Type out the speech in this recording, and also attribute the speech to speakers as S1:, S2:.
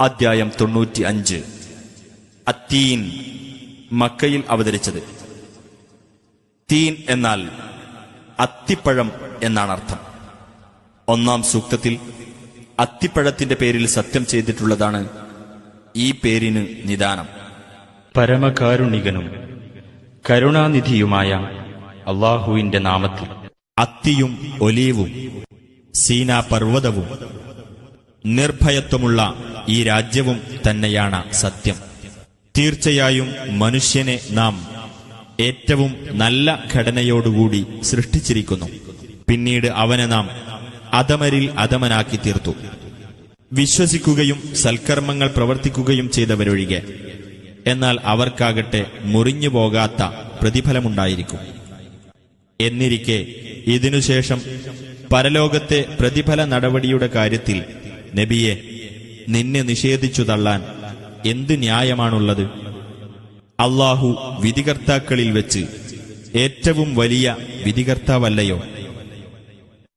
S1: അദ്ധ്യായം തൊണ്ണൂറ്റി അഞ്ച് അത്തീൻ മക്കയിൽ അവതരിച്ചത്. തീൻ എന്നാൽ അത്തിപ്പഴം എന്നാണ് അർത്ഥം. ഒന്നാം സൂക്തത്തിൽ അത്തിപ്പഴത്തിന്റെ പേരിൽ സത്യം ചെയ്തിട്ടുള്ളതാണ് ഈ പേരിന് നിദാനം.
S2: പരമകാരുണികനും കരുണാനിധിയുമായ അള്ളാഹുവിന്റെ നാമത്തിൽ.
S1: അത്തിയും ഒലീവും സീനാ പർവതവും നിർഭയത്വമുള്ള ഈ രാജ്യവും തന്നെയാണ് സത്യം. തീർച്ചയായും മനുഷ്യനെ നാം ഏറ്റവും നല്ല ഘടനയോടുകൂടി സൃഷ്ടിച്ചിരിക്കുന്നു. പിന്നീട് അവനെ നാം അധമരിൽ അധമനാക്കി തീർത്തു. വിശ്വസിക്കുകയും സൽക്കർമ്മങ്ങൾ പ്രവർത്തിക്കുകയും ചെയ്തവരൊഴികെ. എന്നാൽ അവർക്കാകട്ടെ മുറിഞ്ഞു പോകാത്ത പ്രതിഫലമുണ്ടായിരിക്കും. എന്നിരിക്കെ ഇതിനുശേഷം പരലോകത്തെ പ്രതിഫല നടപടിയുടെ കാര്യത്തിൽ നബിയെ നിന്നെ നിഷേധിച്ചു തള്ളാൻ എന്ത് ന്യായമാണുള്ളത്? അള്ളാഹു വിധികർത്താക്കളിൽ വെച്ച് ഏറ്റവും വലിയ വിധികർത്താവല്ലയോ?